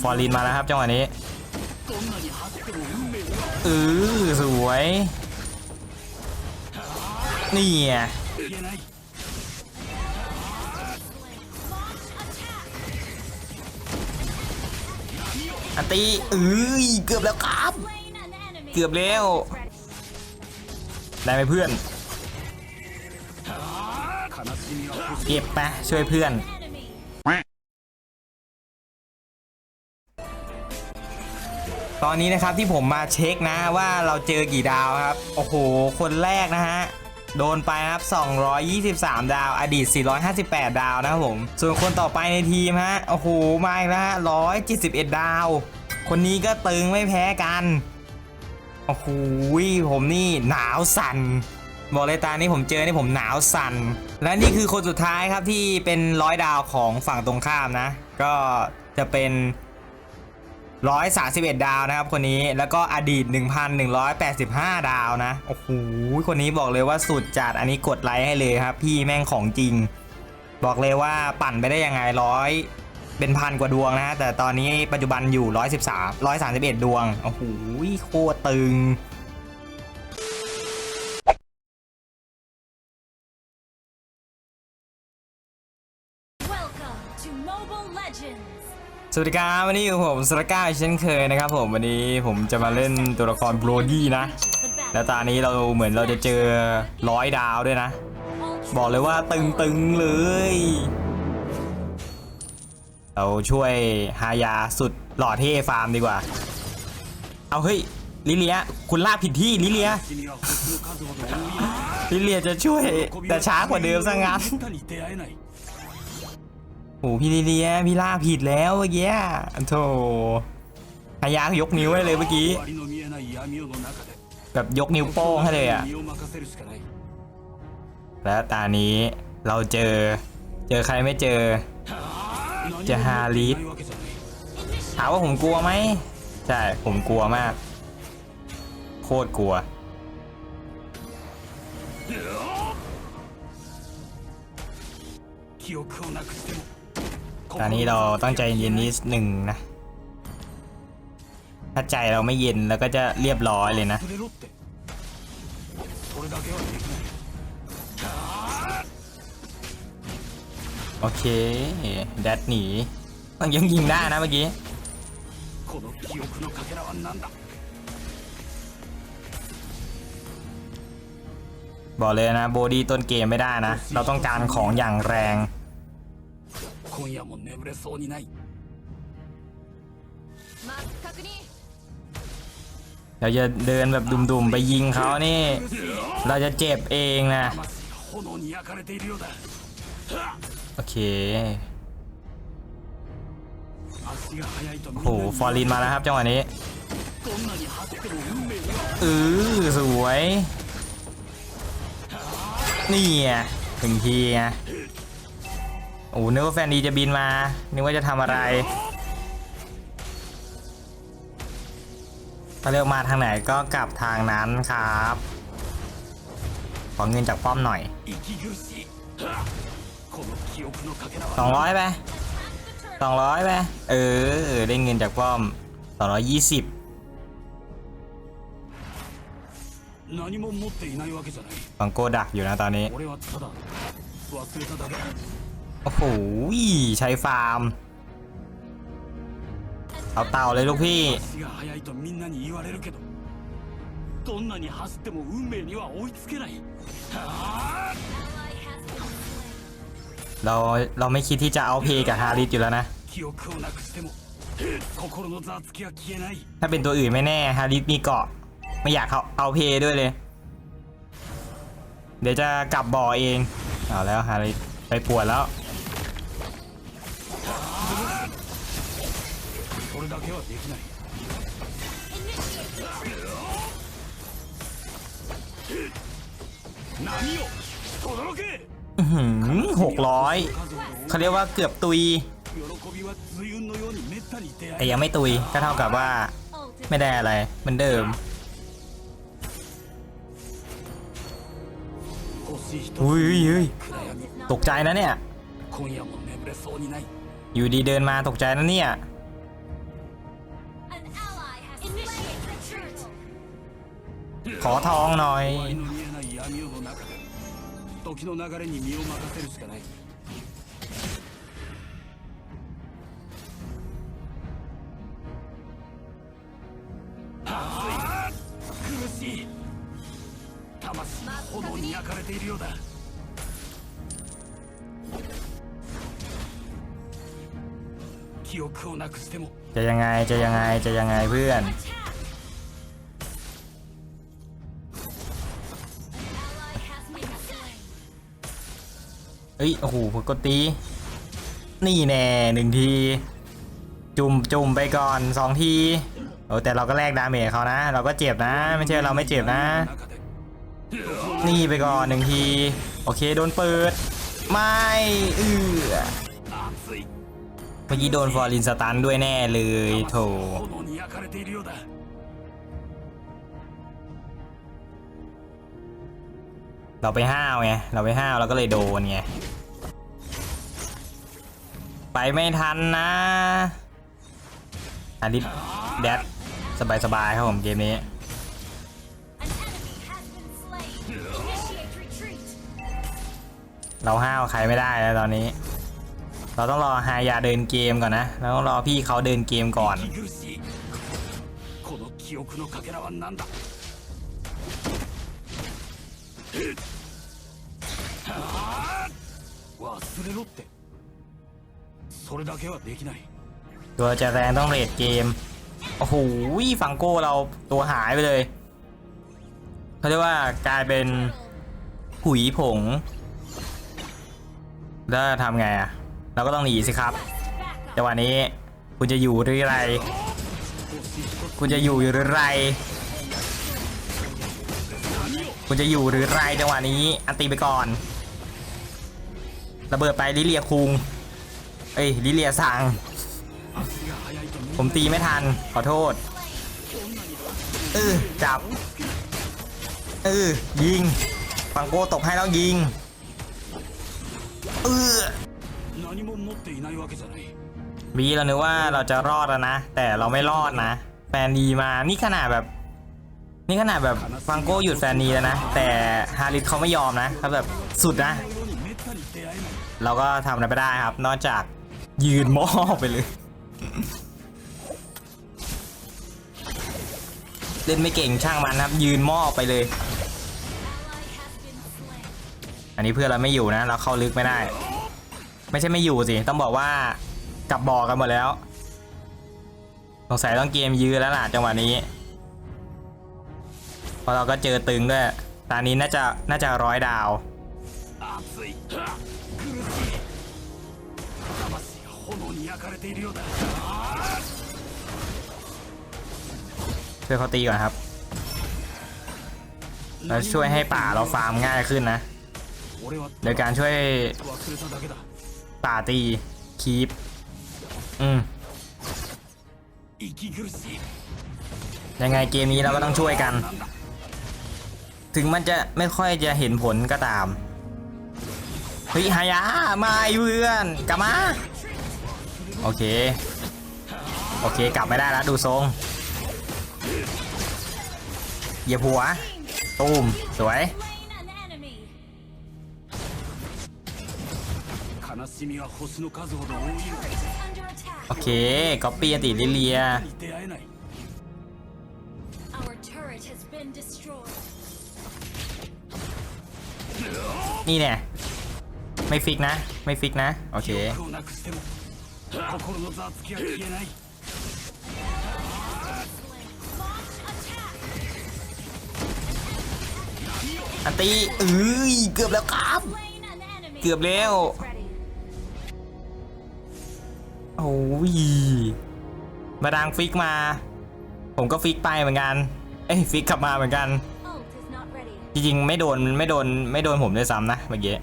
ฟอร์ลินมาแล้วครับจังหวะนี้เออสวย นี่ไงอันตีเอ้ยเกือบแล้วครับ เกือบแล้ว ได้ไหมเพื่อน เก็บไปช่วยเพื่อน ตอนนี้นะครับที่ผมมาเช็คนะว่าเราเจอกี่ดาวครับ โอ้โห คนแรกนะฮะโดนไปครับ 223 ดาว อดีต 458 ดาวนะครับผม ส่วนคนต่อไปในทีมฮะ โอ้โห มาอีกแล้วฮะ 171 ดาว คนนี้ก็ตึงไม่แพ้กัน โอ้โห ผมนี่หนาวสั่น บอกเลยตานี้ผมเจอนี่ผมหนาวสั่น และนี่คือคนสุดท้ายครับที่เป็นร้อยดาวของฝั่งตรงข้ามนะ ก็จะเป็น 131 ดาวนะครับคนนี้แล้วก็อดีต 1,185 ดาวนะโอ้โหคนนี้บอกเลยว่าสุดจัดอันนี้กดไลค์ให้เลยครับ พี่แม่งของจริง บอกเลยว่าปั่นไปได้ยังไงร้อยเป็นพันกว่าดวงนะแต่ตอนนี้ปัจจุบันอยู่ 113 131 ดวงโอ้โหโคตรตึง Welcome to Mobile Legends! สวัสดีครับวันนี้อยู่ผมสระก้าเช่นเคยนะครับผมวันนี้ผมจะมาเล่นตัวละครโบรดี้นะ แล้วตอนนี้เราเหมือนเราจะเจอร้อยดาวด้วยนะ บอกเลยว่าตึงๆเลย เราช่วยฮายาสุดหล่อเท่ฟาร์มดีกว่า เอาเฮ้ยลิเลียคุณลากผิดที่ลิเลียลิเลียจะช่วยแต่ช้ากว่าเดิมซะงั้น โอ้พี่ลิเลียพี่ล่าผิดแล้วเมื่อกี้โธ่ฮายายกนิ้วให้เลยเมื่อกี้แบบยกนิ้วโป้งให้เลยอะและตานี้เราเจอ เจอใครไม่เจอเจอฮาริสถามว่าผมกลัวไหมใช่ผมกลัวมาก โคตรกลัว ตอนนี้เราตั้งใจเย็นนิดหนึ่งนะ ถ้าใจเราไม่เย็นแล้วก็จะเรียบร้อยเลยนะโอเคแดดหนีมันยังยิงได้นะเมื่อกี้บอกเลยนะโบดี้ต้นเกมไม่ได้นะ เราต้องการของอย่างแรง 今夜も眠れそうにないマス確認 เราจะเดินแบบดุมๆ ไปยิงเขานี่ เราจะเจ็บเองนะ 炎に焼かれているようだ โอเค 足が速いとみん โอ้โห ฟอร์ลินมาแล้วครับจังหวะนี้ どんなに走っても運命には เออสวย นี่ไงถึงทีไง โอ้นึกว่าแฟนดีจะบินมา นึกว่าจะทำอะไรถ้าเลือกมาทางไหนก็กลับทางนั้นครับ ขอเงินจากป้อมหน่อยสองร้อยไปสองร้อยไปเออ ได้เงินจากป้อมสองร้อยยี่สิบฟังโกดักอยู่นะตอนนี้ โอ้โห ใช้ฟาร์ม เอาเต่าเลยลูกพี่ 足が速いとみんなに言われるけどどんなに走っても運命には追いつけない ally has been slain. เราเราไม่คิดที่จะเอาเพย์กับฮาริสอยู่แล้วนะ 記憶をなくしても心のざわつきは消えない ถ้าเป็นตัวอื่นไม่แน่ฮาริสมีเกาะ ไม่อยากเอาเอาเพย์ด้วยเลย เดี๋ยวจะกลับบ่อเอง เอาแล้วฮาริสไปปวดแล้ว できない波よ轟け หกร้อยเขาเรียกว่าเกือบตุย 喜びは随雲のようにめったに出 แต่ 会え ยังไม่ตุย ก็เท่ากับว่า Ultimate ไม่ได้อะไรเหมือนเดิม 欲しい人 อุ้ยอุ้ยอุ้ย 暗闇 ตกใจนะเนี่ย 今夜も眠れそうにない อยู่ดีเดินมาตกใจนะเนี่ย ขอทองหน่อย 終わりの見えない闇夜の中で時の流れに身を任せるしかないあー苦しい魂が炎に焼かれているようだ記憶をなくしても จะยังไงจะยังไงจะยังไงเพื่อน เอ้ย โอ้โหผมกดตี นี่แน่หนึ่งที จุ่มจุ่มไปก่อนสองทีโอ้แต่เราก็แลกดาเมจเขานะ เราก็เจ็บนะ ไม่ใช่เราไม่เจ็บนะ นี่ไปก่อนหนึ่งที โอเคโดนเปิด ไม่เออเมื่อกี้โดนฟอร์ลินสตันด้วยแน่เลยโถ เราไปห้าวไง เราไปห้าวเราก็เลยโดนไง ไปไม่ทันนะอันนี้แดดสบายๆครับผมเกมนี้ เราห้าวใครไม่ได้แล้วตอนนี้ เราต้องรอฮายาเดินเกมก่อนนะเราต้องรอพี่เขาเดินเกมก่อน 忘れろってそれだけはできない ตัวจะแรงต้องเรดเกม โอ้โหฝั่งโก้เราตัวหายไปเลย เขาเรียกว่ากลายเป็นหุยผง แล้วทำไงอ่ะ เราก็ต้องหนีสิครับ Back จัง up. หวะนี้คุณจะอยู่หรือไร คุณจะอยู่หรือไร คุณจะอยู่หรือไรจังหวะนี้ อันตีไปก่อน ระเบิดไปลิเลียคุง เอ้ยลิเลียสัง ผมตีไม่ทัน ขอโทษ เออจับ เออยิง ฟังโกตกให้แล้วยิง เออวีเราเนึกว่าเราจะรอดแล้วนะ แต่เราไม่รอดนะ แฟนดีมา นี่ขนาดแบบ นี่ขนาดแบบฟังโก้หยุดแฟนนีแล้วนะ แต่ฮาริสเขาไม่ยอมนะครับแบบสุดนะ เราก็ทำอะไรไม่ได้ครับ นอกจากยืนมอไปเลย เล่นไม่เก่งช่างมันครับ ยืนมอไปเลย อันนี้เพื่อนเราไม่อยู่นะ เราเข้าลึกไม่ได้ ไม่ใช่ไม่อยู่สิ ต้องบอกว่ากลับบอกกันหมดแล้วสงสัยต้องเกมยืนแล้วล่ะจังหวะนี้ พราะเราก็เจอตึงด้วยตอนนี้น่าจะน่าจะร้อยดาว ช่วยเขาตีก่อนครับ แล้วช่วยให้ป่าเราฟาร์มง่ายขึ้นนะ โดยการช่วยป่าตีคีปอืมยังไงเกมนี้เราก็ต้องช่วยกัน ถึงมันจะไม่ค่อยจะเห็นผลก็ตามเฮ้ยหายามาเพื่อนกลับมา โอเค โอเคกลับไม่ได้แล้วดูทรงเหยียบหัวตูมสวยโอเคก็เปียติลิเลีย นี่เนี่ยไม่ฟิกนะ ไม่ฟิกนะ โอเค อันตีเอ้ยเกือบแล้วครับ เกือบแล้ว โอ้ยมาดังฟิกมา ผมก็ฟิกไปเหมือนกัน เอ้ยฟิกกลับมาเหมือนกัน จริงๆไม่โดนไม่โดนไม่โดนผมด้วยซ้ำนะเมื่อกี้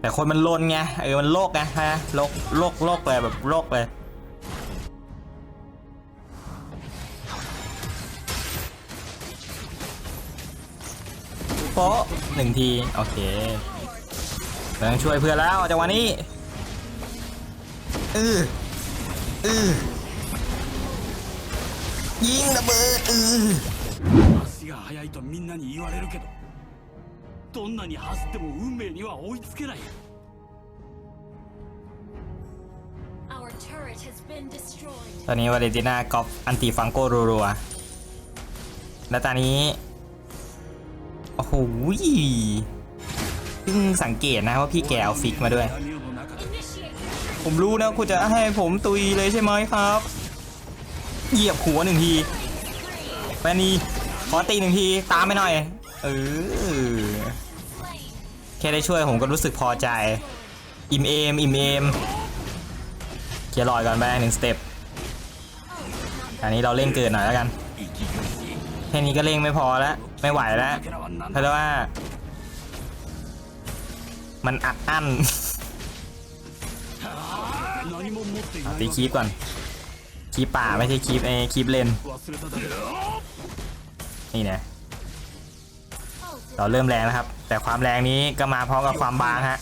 แต่คนมันลนไงเออมันโลกไงฮะโลกโลกโลกเลยแบบโลกเลยโป๊ะหนึ่งที โอเคเราต้องช่วยเพื่อนแล้วจังหวะนี้อืออือยิงระเบิดอือ が が速いとみんなに言われるけどどんなに走っても運命には追いつけない Our turret has been destroyed. ตอนนี้วาเลนติน่ากอฟอันติฟังโกรัวๆแล้วตอนนี้ โอ้โหเพิ่งสังเกตนะว่าพี่แกเอาฟิกมาด้วย 大名の中で Initiate ผมรู้นะคุณจะให้ผมตุยเลยใช่ไหมครับ เหยียบหัวหนึ่งทีแฟนนี ขอตีหนึ่งทีตามไปหน่อย เออ แค่ได้ช่วยผมก็รู้สึกพอใจ อิ่มเอม อิ่มเอมเคลียร์ลอยก่อนไปหนึ่งสเต็ปอันนี้เราเล่นเกิดหน่อยแล้วกัน แค่นี้ก็เล่งไม่พอแล้ว ไม่ไหวแล้ว เพราะว่า มันอัดอั้นตีคีบก่อนคีบป่าไม่ใช่คีบเอคีบเลน นี่นะเราเริ่มแรงนะครับ แต่ความแรงนี้ก็มาพร้อมกับความบางฮะ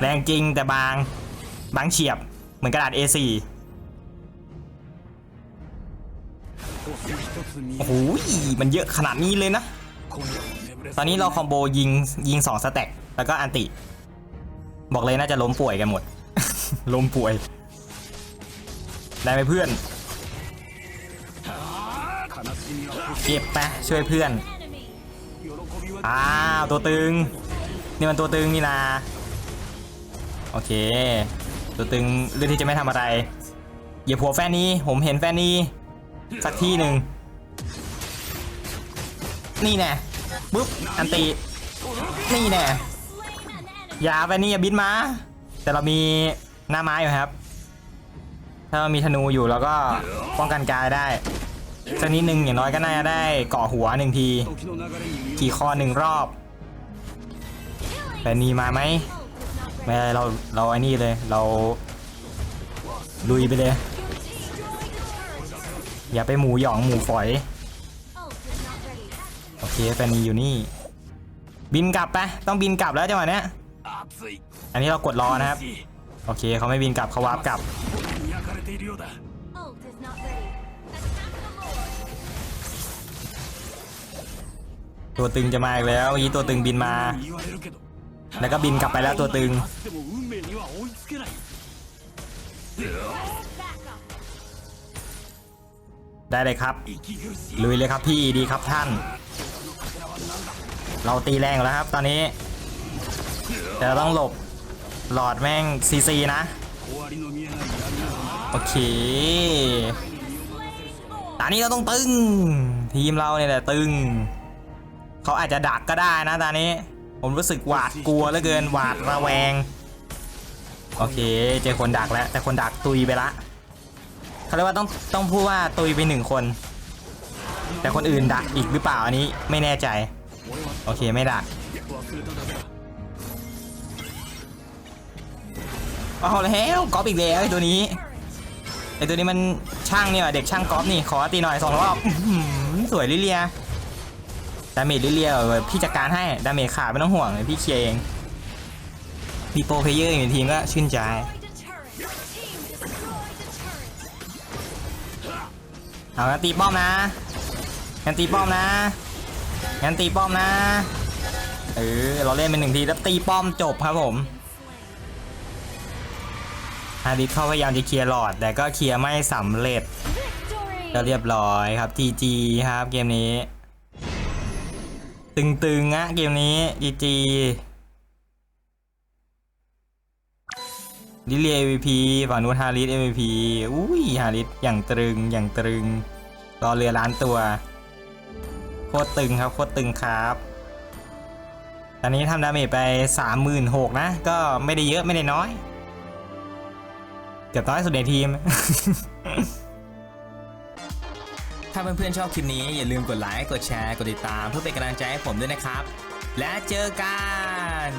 แรงจริงแต่บางบางเฉียบเหมือนกระดาษ A4 โอ้โหมันเยอะขนาดนี้เลยนะ ตอนนี้เราคอมโบยิงยิงสองสแต็กแล้วก็อันติ บอกเลยน่าจะล้มป่วยกันหมด ล้มป่วย ได้ไหมเพื่อน เก็บไปช่วยเพื่อน อ้าว ตัวตึง นี่มันตัวตึงนี่นาโอเค ตัวตึงเรื่องที่จะไม่ทำอะไรเหยียบหัวแฟนนี้ผมเห็นแฟนนี้ สักที่หนึ่งนี่แน่ปุ๊บอันตีนี่แน่อย่าแฟนนี้อย่าบินมา แต่เรามีหน้าไม้อยู่ครับ ถ้าเรามีธนูอยู่เราก็ป้องกันกายได้ สักนิดนึงอย่างน้อยก็น่าจะได้เกาะหัวหนึ่งที กี่คอหนึ่งรอบ แต่นี่มาไหมไม่เราเราไอ้นี่เลยเราลุยไปเลย อย่าไปหมูหยองหมูฝอย โอเคแฟนนีอยู่นี่ บินกลับไปต้องบินกลับแล้วจังหวะเนี้ยอันนี้เรากดรอนะครับ โอเคเขาไม่บินกลับเขาวาร์ปกลับ ตัวตึงจะมาอีกแล้วยี่ตัวตึงบินมา แล้วก็บินกลับไปแล้วตัวตึง ได้เลยครับ ลุยเลยครับพี่ดีครับท่าน เราตีแรงแล้วครับตอนนี้ แต่ต้องหลบหลอดแม่งซีซีนะ โอเคตอนนี้เราต้องตึง ทีมเราเนี่ยแหละตึง เขาอาจจะดักก็ได้นะตอนนี้ ผมรู้สึกหวาดกลัวเหลือเกินหวาดระแวง โอเคเจอคนดักแล้ว แต่คนดักตุยไปละเขาเรียกว่าต้องต้องพูดว่าตุยไปหนึ่งคน แต่คนอื่นดักอีกหรือเปล่าอันนี้ไม่แน่ใจ โอเคไม่ดักเอาแล้วกอปอีกแล้วไอ้ตัวนี้ไอ้ตัวนี้มันช่างเนี่ยเด็กช่างกอปนี่ขอตีหน่อยสองรอบสวยลิเลีย ดาเมจลิเลียเออพี่จัดการให้ดาเมจขาดไม่ต้องห่วงเลยพี่เคลียร์เองมีโปรเพลเยอร์อยู่ในทีมก็ชื่นใจเอางั้นตีป้อมนะงั้นตีป้อมนะงั้นตีป้อมนะเออเราเล่นเป็นหนึ่งทีแล้วตีป้อมจบครับผม Been slain. ฮาริสเขาพยายามจะเคลียร์หลอด แต่ก็เคลียร์ไม่สำเร็จก็เรียบร้อยครับ GG ครับเกมนี้ ตึงๆอะเกมนี้ GG ลิเลีย MVP ฝั่งนู้นฮาริส MVP อุ้ยฮาริสอย่างตรึงอย่างตรึง รอเรือล้านตัว โคตรตึงครับ โคตรตึงครับ ตอนนี้ทำดาเมจไป 36,000นะ ก็ไม่ได้เยอะไม่ได้น้อย เกือบน้อยสุดในทีม ถ้าเพื่อนๆชอบคลิปนี้อย่าลืมกดไลค์ กดแชร์ กดติดตาม เพื่อเป็นกำลังใจให้ผมด้วยนะครับ และเจอกัน